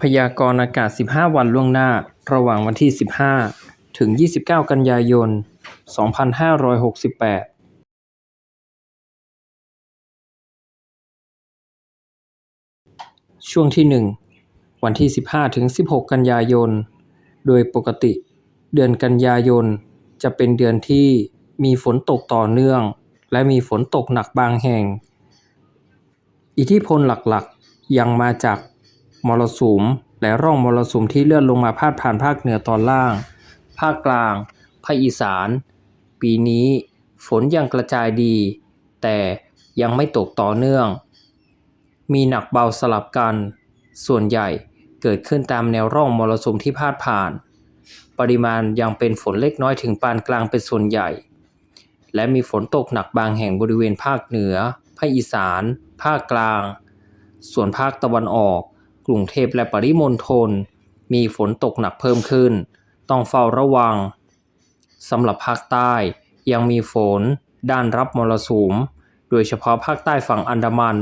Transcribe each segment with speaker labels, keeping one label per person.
Speaker 1: พยากรณ์อากาศ 15 วันล่วงหน้า ระหว่างวันที่ 15 ถึง 29 กันยายน 2568ช่วงที่ 1 วันที่ 15 ถึง 16 กันยายน โดยปกติ เดือนกันยายน จะเป็นเดือนที่มีฝนตกต่อเนื่อง และมีฝนตกหนักบางแห่ง อิทธิพลหลักๆ ยังมาจาก มรสุม และร่องมรสุมที่เลื่อนลงมาพาดผ่านภาคเหนือตอนล่าง ภาคกลาง ภาคอีสาน ปีนี้ฝนยังกระจายดี แต่ยังไม่ตกต่อเนื่อง มีหนักเบาสลับกัน ส่วนใหญ่เกิดขึ้นตามแนวร่องมรสุมที่พาดผ่าน ปริมาณยังเป็นฝนเล็กน้อยถึงปานกลางเป็นส่วนใหญ่ และมีฝนตกหนักบางแห่งบริเวณภาคเหนือ ภาคอีสาน ภาคกลาง ส่วนภาคตะวันออก กรุงเทพและปริมณฑลมีฝนตกหนักเพิ่มขึ้น ต้องเฝ้าระวังสำหรับภาคใต้ยังมีฝน ด้านรับมรสุม โดยเฉพาะภาคใต้ฝั่งอันดามัน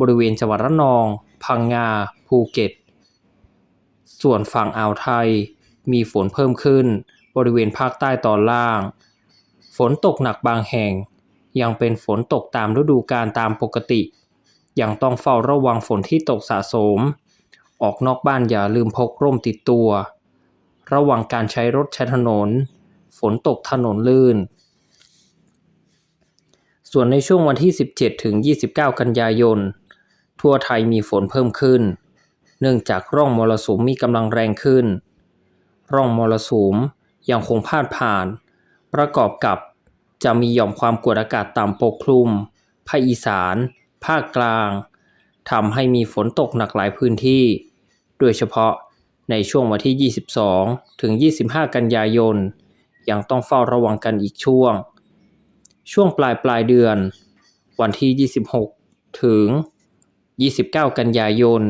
Speaker 1: บริเวณจังหวัดระนอง พังงา ภูเก็ต ส่วนฝั่งอ่าวไทย มีฝนเพิ่มขึ้น บริเวณภาคใต้ตอนล่าง ฝนตกหนักบางแห่ง ยังเป็นฝนตกตามฤดูกาลตามปกติ ยังต้องเฝ้าระวังฝนที่ตกสะสม ออกนอกบ้านอย่าลืมพกร่มติดตัว ระวังการใช้รถใช้ถนน ฝนตกถนนลื่น ส่วนในช่วงวันที่ 17 ถึง 29 กันยายน ทั่วไทยมีฝนเพิ่มขึ้น เนื่องจากร่องมรสุมมีกำลังแรงขึ้น ร่องมรสุมยังคงพาดผ่าน ประกอบกับจะมีหย่อมความกดอากาศต่ำปกคลุมภาคอีสาน ภาคกลาง ทำให้มีฝนตกหนักหลายพื้นที่ โดยเฉพาะในช่วงวันที่ 22 ถึง 25 กันยายน ยังต้องเฝ้าระวังกันอีกช่วง ช่วงปลายปลายเดือน วันที่ 26 ถึง 29 กันยายน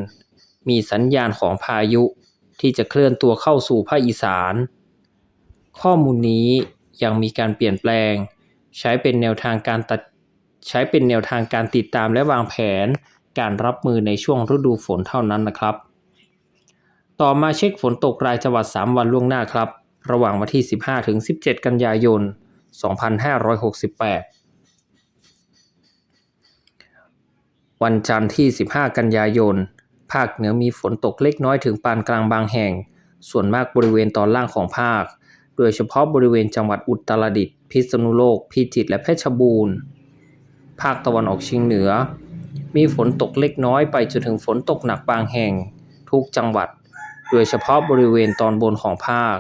Speaker 1: มีสัญญาณของพายุที่จะเคลื่อนตัวเข้าสู่ภาคอีสาน ข้อมูลนี้ยังมีการเปลี่ยนแปลง ใช้เป็นแนวทางการตัดใช้เป็นแนวทางการติดตามและวางแผน การรับมือในช่วงฤดูฝนเท่านั้นนะครับ ต่อมาเช็คฝนตกรายจังหวัด 3 วันล่วงหน้าครับ ระหว่างวันที่ 15 ถึง 17 กันยายน 2568วันจันทร์ที่ 15 กันยายน ภาคเหนือมีฝนตกเล็กน้อยถึงปานกลางบางแห่ง ส่วนมากบริเวณตอนล่างของภาค โดยเฉพาะบริเวณจังหวัดอุตรดิตถ์พิษณุโลก พิจิตร และเพชรบูรณ์ ภาคตะวันออกเฉียงเหนือ มีฝนตกเล็กน้อยไปจนถึงฝนตกหนักบางแห่ง ทุกจังหวัด โดยเฉพาะบริเวณตอนบนของภาค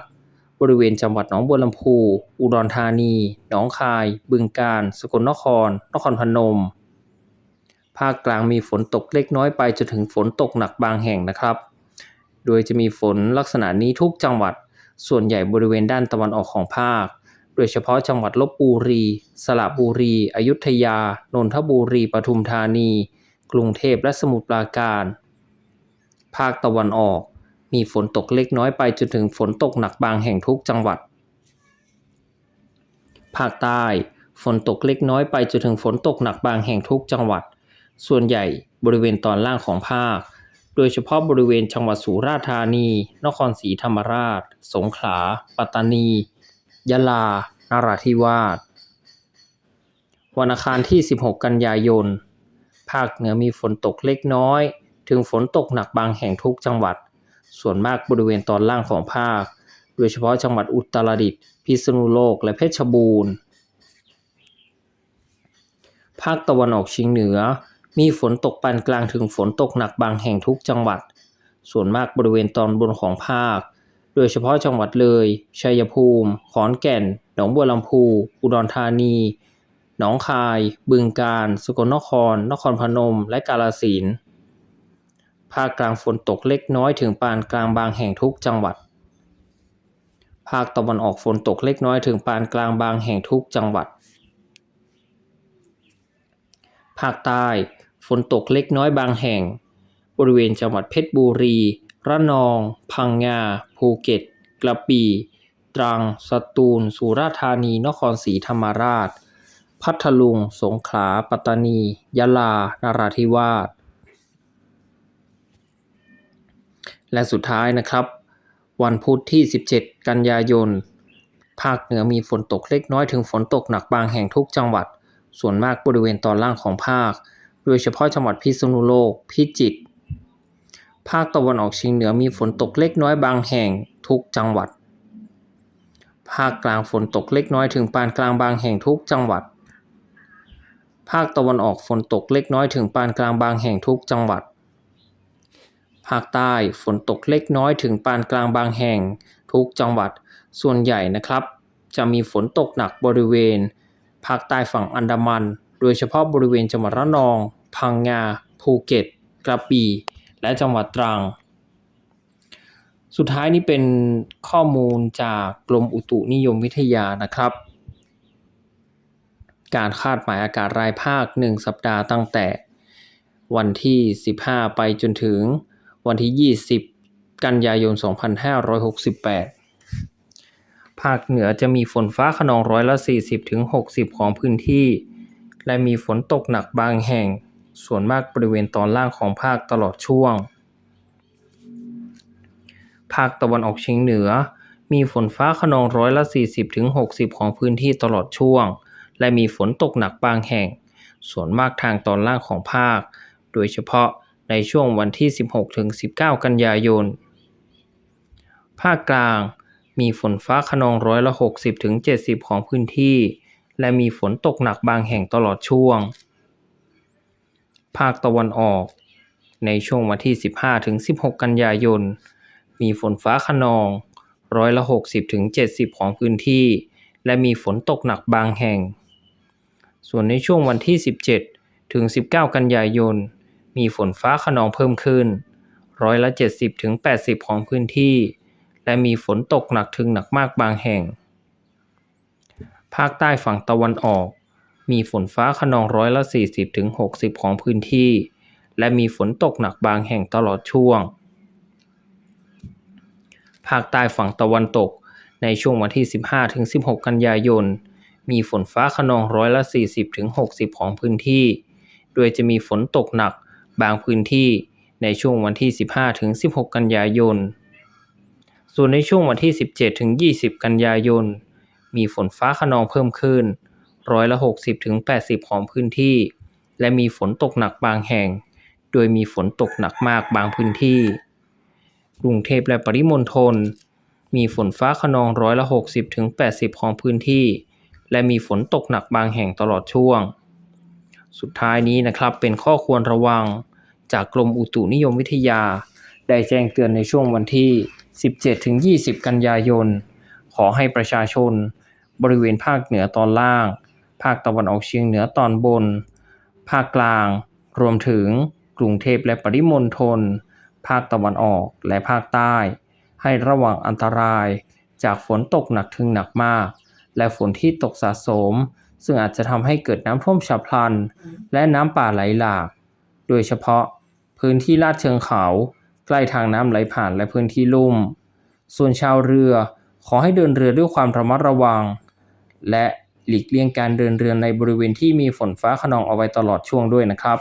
Speaker 1: บริเวณจังหวัดหนองบัวลำพู อุดรธานี หนองคาย บึงกาฬ สกลนคร นครพนม ภาคกลางมีฝนตกเล็กน้อยไปจนถึงฝนตกหนักบางแห่งนะครับ โดยจะมีฝนลักษณะนี้ทุกจังหวัด ส่วนใหญ่บริเวณด้านตะวันออกของภาค โดยเฉพาะจังหวัดลบบุรี สระบุรี อยุธยา นนทบุรี ปทุมธานี กรุงเทพและสมุทรปราการ ภาคตะวันออก มีฝนตกเล็กน้อยไปจนถึงฝนตกหนักบางแห่งทุกจังหวัด ภาคใต้ ฝนตกเล็กน้อยไปจนถึงฝนตกหนักบางแห่งทุกจังหวัด ส่วนใหญ่บริเวณตอนล่างของภาค โดยเฉพาะบริเวณจังหวัดสุราษฎร์ธานี นครศรีธรรมราช สงขลา ปัตตานี ยะลานราธิวาส วันอังคารที่ 16 กันยายน ภาคเหนือมีฝนตกเล็กน้อย ถึงฝนตกหนักบางแห่งทุกจังหวัด ส่วนมากบริเวณตอนล่างของภาค โดยเฉพาะจังหวัดอุตรดิตถ์ พิษณุโลก และเพชรบูรณ์ ภาคตะวันออกเฉียงเหนือ มีฝนตกปานกลางถึงฝนตกหนักบางแห่งทุกจังหวัด ส่วนมากบริเวณตอนบนของภาค โดยเฉพาะจังหวัดเลย ชัยภูมิ ขอนแก่น หนองบัวลำพู อุดรธานี หนองคาย บึงกาฬ สกลนคร นครพนม และกาฬสินธุ์ ภาคกลางฝนตกเล็กน้อยถึงปานกลางบางแห่งทุกจังหวัด ภาคตะวันออกฝนตกเล็กน้อยถึงปานกลางบางแห่งทุกจังหวัด ภาคใต้ ฝนตกเล็กน้อยบางแห่ง บริเวณจังหวัดเพชรบุรี ระนอง พังงา ภูเก็ต กระบี่ ตรัง สตูล สุราษฎร์ธานี นครศรีธรรมราช พัทลุง สงขลา ปัตตานี ยะลานราธิวาส และสุดท้ายนะครับ วันพุธที่ 17 กันยายน ภาคเหนือมีฝนตกเล็กน้อยถึงฝนตกหนักบางแห่งทุกจังหวัด ส่วนมากบริเวณตอนล่างของภาค โดยเฉพาะจังหวัดพิษณุโลก พิจิตร ภาคตะวันออกเฉียงเหนือมีฝนตกเล็กน้อยบางแห่งทุกจังหวัด ภาคกลางฝนตกเล็กน้อยถึงปานกลางบางแห่งทุกจังหวัด ภาคตะวันออกฝนตกเล็กน้อยถึงปานกลางบางแห่งทุกจังหวัด ภาคใต้ฝนตกเล็กน้อยถึงปานกลางบางแห่งทุกจังหวัด ส่วนใหญ่นะครับ จะมีฝนตกหนักบริเวณ ภาคใต้ฝั่งอันดามัน โดยเฉพาะบริเวณจังหวัดระนอง พังงา ภูเก็ต กระบี่ และจังหวัดตรัง สุดท้ายนี้เป็นข้อมูลจากกรมอุตุนิยมวิทยานะครับ การคาดหมายอากาศรายภาค 1 สัปดาห์ตั้งแต่วันที่ 15 ไปจนถึงวันที่ 20 กันยายน 2568 ภาคเหนือจะมีฝนฟ้าขนองร้อยละ 40ถึง60 ของพื้นที่ และมีฝนตกหนักบางแห่ง ส่วนมากบริเวณตอนล่างของภาคตลอดช่วง ภาคตะวันออกเฉียงเหนือ มีฝนฟ้าขนองร้อยละ 40ถึง60 ของพื้นที่ตลอดช่วง และมีฝนตกหนักบางแห่ง ส่วนมากทางตอนล่างของภาค โดยเฉพาะในช่วงวันที่ 16ถึง19 กันยายน ภาคกลางมีฝนฟ้าขนองร้อยละ 60ถึง70 ของพื้นที่ และมีฝนตกหนักบางแห่งตลอดช่วง ภาคตะวันออก ในช่วงวันที่ 15ถึง16 กันยายน มีฝนฟ้าขนองร้อยละ 60ถึง70 ของพื้นที่ และมีฝนตกหนักบางแห่ง ส่วนในช่วงวันที่ 17 ถึง 19 กันยายน มีฝนฟ้าขนองเพิ่มขึ้นร้อยละ 70ถึง80 ของพื้นที่ และมีฝนตกหนักถึงหนักมากบางแห่ง ภาคใต้ฝั่งตะวันออก มีฝนฟ้าขนองร้อยละ 40ถึง60 ของพื้นที่ และมีฝนตกหนักบางแห่งตลอดช่วง ภาคใต้ฝั่งตะวันตกในช่วงวันที่ 15ถึง16 กันยายน มีฝนฟ้าขนองร้อยละ 40ถึง60 ของพื้นที่ โดยจะมีฝนตกหนักบางพื้นที่ในช่วงวันที่ 15ถึง16 กันยายน ส่วนในช่วงวันที่ 17ถึง20 กันยายน มีฝนฟ้าขนองเพิ่มขึ้น ร้อยละ 60ถึง80 ของพื้นที่ และมีฝนตกหนักบางแห่ง โดยมีฝนตกหนักมากบางพื้นที่ กรุงเทพและปริมณฑลมีฝนฟ้าขนองร้อยละ 60ถึง80 ของพื้นที่ และมีฝนตกหนักบางแห่งตลอดช่วง สุดท้ายนี้นะครับเป็นข้อควรระวัง จากกรมอุตุนิยมวิทยา ได้แจ้งเตือนในช่วงวันที่ 17ถึง20 กันยายน ขอให้ประชาชน บริเวณภาคเหนือตอนล่าง ภาคตะวันออกเฉียงเหนือตอนบน ภาคกลาง รวมถึงกรุงเทพและปริมณฑล ภาคตะวันออกและภาคใต้ ให้ระวังอันตรายจากฝนตกหนักถึงหนักมาก และฝนที่ตกสะสม ซึ่งอาจจะทำให้เกิดน้ำท่วมฉับพลัน และน้ำป่าไหลหลาก โดยเฉพาะพื้นที่ลาดเชิงเขา ใกล้ทางน้ำไหลผ่านและพื้นที่ลุ่ม ส่วนชาวเรือขอให้เดินเรือด้วยความระมัดระวัง และ หลีกเลี่ยงการเดินเรือในบริเวณที่มีฝนฟ้าขนองเอาไว้ตลอดช่วงด้วยนะครับ